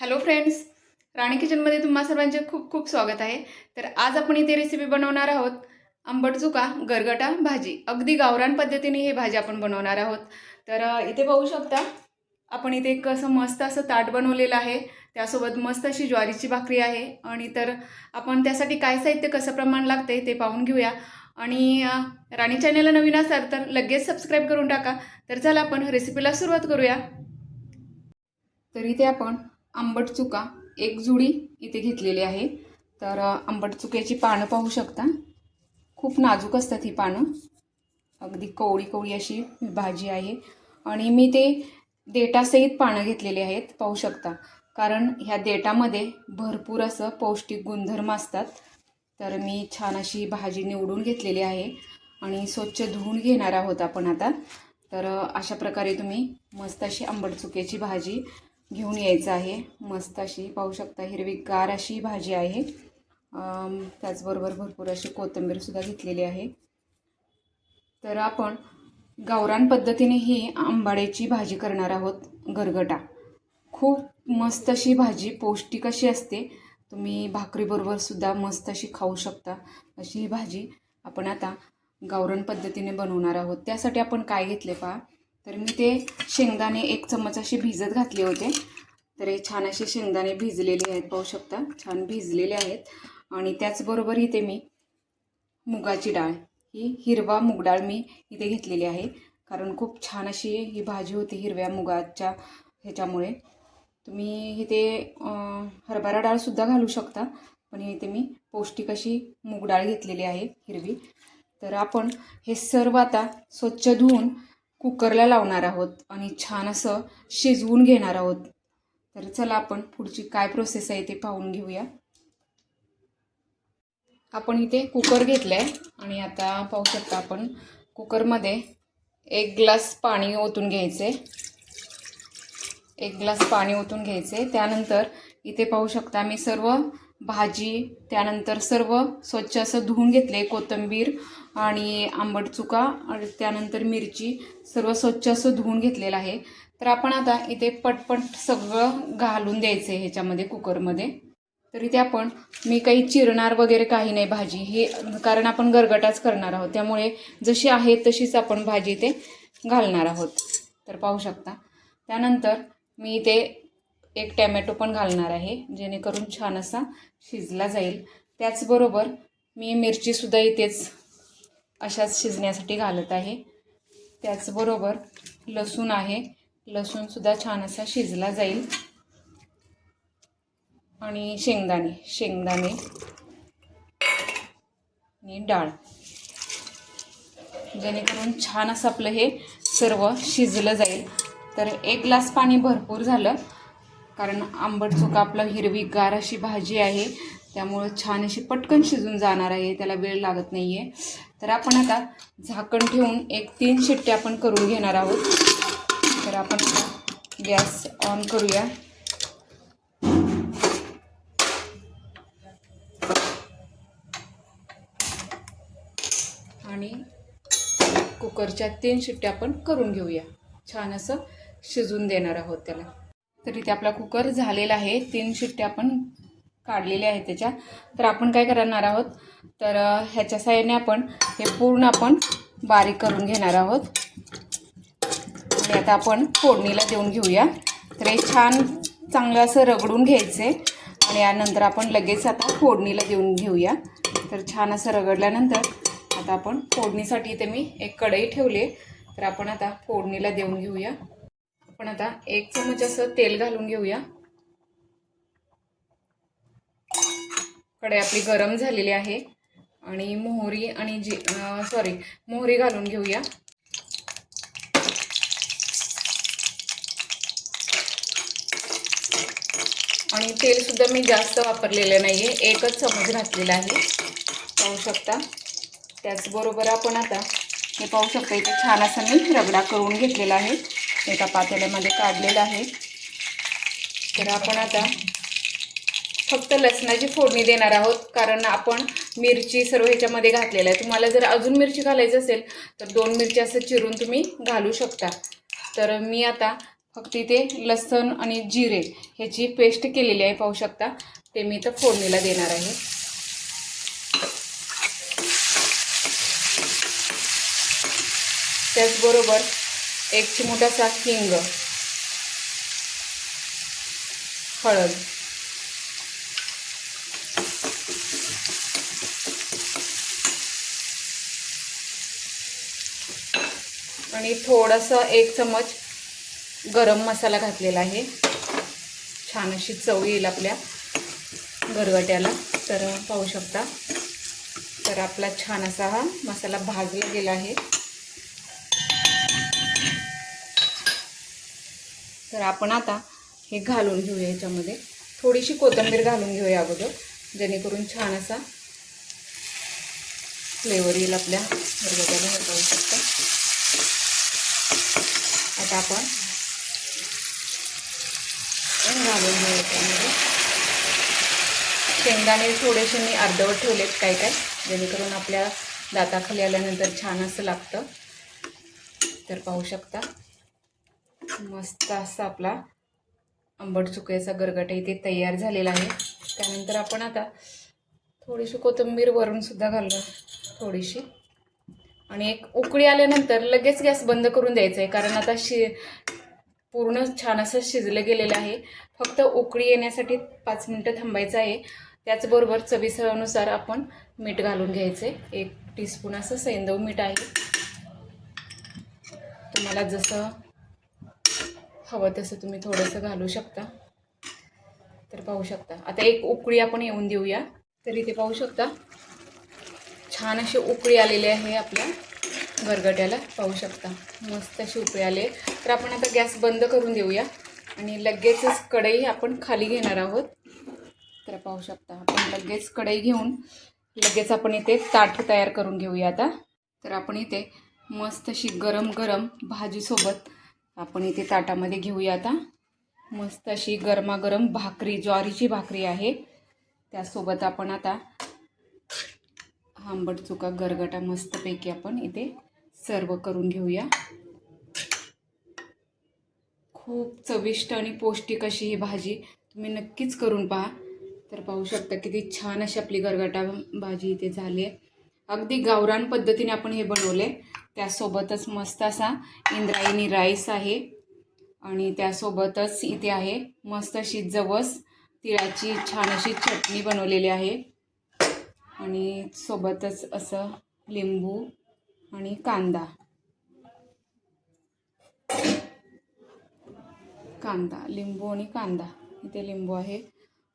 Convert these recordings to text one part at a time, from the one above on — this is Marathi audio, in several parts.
हॅलो फ्रेंड्स राणी किचनमध्ये तुम्हा सर्वांचे खूप खूप स्वागत आहे. तर आज आपण इथे रेसिपी बनवणार आहोत. आंबट चुका गरगटा भाजी. अगदी गावरान पद्धतीने ही भाजी आपण बनवणार आहोत. तर इथे पाहू शकता आपण इथे एक असं मस्त असं ताट बनवलेलं आहे. त्यासोबत मस्त अशी ज्वारीची भाकरी आहे. आणि तर आपण त्यासाठी काय साहित्य कसं प्रमाण लागते ते पाहून घेऊया. आणि राणी चॅनलला नवीन असाल तर लगेच सबस्क्राईब करून टाका. तर चला आपण रेसिपीला सुरुवात करूया. तर इथे आपण आंबट चुका एक जुडी इथे घेतलेली आहे. तर आंबट चुक्याची पानं पाहू शकता. खूप नाजूक असतात ही पानं. अगदी कवळी कवळी अशी भाजी आहे. आणि मी ते देटासहित पानं घेतलेली आहेत पाहू शकता. कारण ह्या देटामध्ये भरपूर असं पौष्टिक गुणधर्म असतात. तर मी छान अशी भाजी निवडून घेतलेली आहे आणि स्वच्छ धुवून घेणार आहोत आपण आता. तर अशा प्रकारे तुम्ही मस्त अशी आंबट चुक्याची भाजी घेऊन यायचं आहे. मस्त अशी पाहू शकता हिरवीगार अशी भाजी आहे. त्याचबरोबर भरपूर अशी कोथिंबीरसुद्धा घेतलेली आहे. तर आपण गावरान पद्धतीने ही आंबाड्याची भाजी करणार आहोत गरगटा. खूप मस्त अशी भाजी पौष्टिक अशी असते. तुम्ही भाकरीबरोबर सुद्धा मस्त अशी खाऊ शकता अशी ही भाजी आपण आता गावरान पद्धतीने बनवणार आहोत. त्यासाठी आपण काय घेतले पहा? तर मी ते शेंगदाणे एक चम्मच असे भिजत घातले होते. तर हे छान असे शेंगदाणे भिजलेले आहेत पाहू शकता. छान भिजलेले आहेत. आणि त्याचबरोबर इथे मी मुगाची डाळ ही हिरवा मूग डाळ मी इथे घेतलेली आहे. कारण खूप छान अशी ही भाजी होती हिरव्या मुगाच्या ह्याच्यामुळे. तुम्ही इथे हरभरा डाळसुद्धा घालू शकता. पण इथे मी पौष्टिक अशी मूग डाळ घेतलेली आहे हिरवी. तर आपण हे सर्व आता स्वच्छ धुवून कुकरला लावणार आहोत आणि छान असं शिजवून घेणार आहोत. तर चला आपण पुढची काय प्रोसेस आहे ते पाहून घेऊया. आपण इथे कुकर घेतलं आहे आणि आता पाहू शकता आपण कुकरमध्ये एक ग्लास पाणी ओतून घ्यायचे. एक ग्लास पाणी ओतून घ्यायचे. त्यानंतर इथे पाहू शकता मी सर्व भाजी त्यानंतर सर्व स्वच्छ असं धुवून घेतले कोथिंबीर आणि आंबट चुका आणि त्यानंतर मिरची सर्व स्वच्छ असं धुवून घेतलेलं आहे. तर आपण आता इथे पटपट सगळं घालून द्यायचं आहे ह्याच्यामध्ये कुकरमध्ये. तर इथे आपण मी काही चिरणार वगैरे काही नाही भाजी हे कारण आपण गरगटाच करणार आहोत. त्यामुळे जशी आहे तशीच आपण भाजी इथे घालणार आहोत. तर पाहू शकता. त्यानंतर मी इथे एक टॅमॅटो पण घालणार आहे जेणेकरून छान असा शिजला जाईल. त्याचबरोबर मी मिरचीसुद्धा इथेच अशाच शिजण्यासाठी घालत आहे. त्याचबरोबर लसूण आहे. लसूणसुद्धा छान असा शिजला जाईल. आणि शेंगदाणे शेंगदाणे आणि डाळ. जेणेकरून छान असं आपलं हे सर्व शिजलं जाईल. तर एक ग्लास पाणी भरपूर झालं. कारण आंबट चुका आपलं हिरवी गार अशी भाजी आहे. त्यामुळं छान अशी पटकन शिजून जाणार आहे. त्याला वेळ लागत नाही आहे तर आपण आता झाकण ठेवून एक तीन शिट्ट्या आपण करून घेणार आहोत. तर आपण गॅस ऑन करूया. आणि कुकरच्या तीन शिट्ट्या आपण करून घेऊया. छान असं शिजून देणार आहोत त्याला. तर इथे आपला कुकर झालेला आहे. तीन शिट्ट्या आपण काढलेल्या आहेत त्याच्या. तर आपण काय करणार आहोत? तर ह्याच्या साह्याने आपण हे पूर्ण आपण बारीक करून घेणार आहोत. आणि आता आपण फोडणीला देऊन घेऊया. तर हे छान चांगलं असं रगडून घ्यायचे आणि यानंतर आपण लगेच आता फोडणीला देऊन घेऊया. तर छान असं रगडल्यानंतर आता आपण फोडणीसाठी इथे मी एक कढई ठेवली तर आपण आता फोडणीला देऊन घेऊया. आपण आता एक चमच असं तेल घालून घेऊया. कढई आपली गरम झालेली आहे. आणि मोहरी आणि जी सॉरी मोहरी घालून घेऊया. आणि तेलसुद्धा मी जास्त वापरलेलं नाही आहे एकच चमच घातलेला आहे. पाहू शकता. त्याचबरोबर आपण आता हे पाहू शकता इथे छान असं मी रगडा करून घेतलेला आहे. एका पातेल्यामध्ये काढलेला आहे. तर आपण आता फक्त लसणाची फोडणी देणार आहोत. कारण आपण मिरची सर्व ह्याच्यामध्ये घातलेलं आहे. तुम्हाला जर अजून मिरची घालायची असेल तर दोन मिरची असं चिरून तुम्ही घालू शकता. तर मी आता फक्त इथे लसण आणि जिरे ह्याची पेस्ट केलेली आहे पाहू शकता. ते मी इथं फोडणीला देणार आहे. त्याचबरोबर एक चिमुटासा हिंग हळद आणि थोडंसं एक चमच गरम मसाला घातलेला आहे. छान अशी चव येईल आपल्या गरगट्याला. तर पाहू शकता. तर आपला छान असा हा मसाला भाजला गेला आहे. तर आपण आता हे घालून घेऊया याच्यामध्ये. थोडीशी कोथिंबीर घालून घेऊया अगोदर जेणेकरून छान असा फ्लेवर येईल आपल्या बरोबर हे पाहू शकता आता आपण घालून घेऊ याच्यामध्ये. शेंगदाणे थोडेसे मी अर्धवट ठेवलेत काय काय जेणेकरून आपल्या दाताखाली आल्यानंतर छान असं लागतं. तर पाहू शकता. मस्त असा आपला आंबट चुक्याचा गरगट इथे तयार झालेला आहे. त्यानंतर आपण आता थोडीशी कोथिंबीर वरून सुद्धा थोडीशी. आणि एक उकळी आल्यानंतर लगेच गॅस बंद करून द्यायचा आहे कारण आता शि पूर्ण छान असं शिजलं गेलेलं आहे. फक्त उकळी येण्यासाठी पाच मिनटं थांबायचं आहे. त्याचबरोबर चवीनुसार आपण मीठ घालून घ्यायचं आहे एक टीस्पून असं सैंदव मीठ आहे. तुम्हाला जसं हवं तसं तुम्ही थोडंसं घालू शकता. तर पाहू शकता. आता एक उकळी आपण येऊन देऊया. तर इथे पाहू शकता. छान अशी उकळी आलेली आहे आपल्या गरगट्याला. पाहू शकता. मस्त अशी उकळी आली आहे. तर आपण आता गॅस बंद करून देऊया. आणि लगेचच कढई आपण खाली घेणार आहोत. तर पाहू शकता. आपण लगेच कढई घेऊन लगेच आपण इथे ताट तयार करून घेऊया आता. तर आपण इथे मस्त अशी गरम गरम भाजीसोबत आपण इथे ताटामध्ये घेऊया आता. मस्त अशी गरमागरम भाकरी ज्वारीची भाकरी आहे. त्यासोबत आपण आता आंबट चुका गरगटा मस्तपैकी आपण इथे सर्व करून घेऊया. खूप चविष्ट आणि पौष्टिक अशी ही भाजी तुम्ही नक्कीच करून पहा. तर पाहू शकता किती छान अशी आपली गरगटा भाजी इथे झाली आहे. अगदी गावरान पद्धतीने आपण हे बनवले. त्यासोबतच मस्त असा इंद्रायणी राईस आहे. आणि त्यासोबतच इथे आहे मस्त अशी जवस तिळाची छान अशी चटणी बनवलेली आहे. आणि सोबतच असं लिंबू आणि कांदा. कांदा लिंबू आणि कांदा. इथे लिंबू आहे.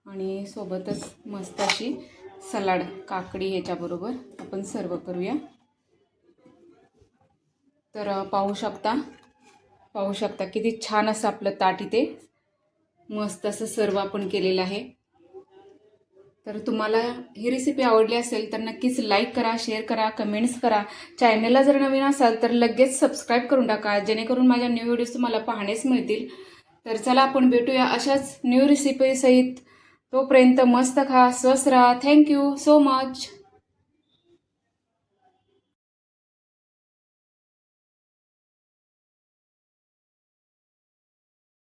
आणि सोबतच मस्त अशी सलाड काकडी ह्याच्याबरोबर आपण सर्व करूया. तर पाहू शकता. पाहू शकता किती छान असं आपलं ताट इथे. मस्त असं सर्व आपण केलेलं आहे. तर तुम्हाला ही रेसिपी आवडली असेल तर नक्कीच लाईक करा शेअर करा कमेंट्स करा. चॅनलला जर नवीन असाल तर लगेच सबस्क्राईब करून टाका जेणेकरून माझ्या न्यू व्हिडिओज तुम्हाला पाहणेच मिळतील. तर चला आपण भेटूया अशाच न्यू रेसिपीसहित तोपर्यंत मस्त खा स्वस्त राहा. Thank you so much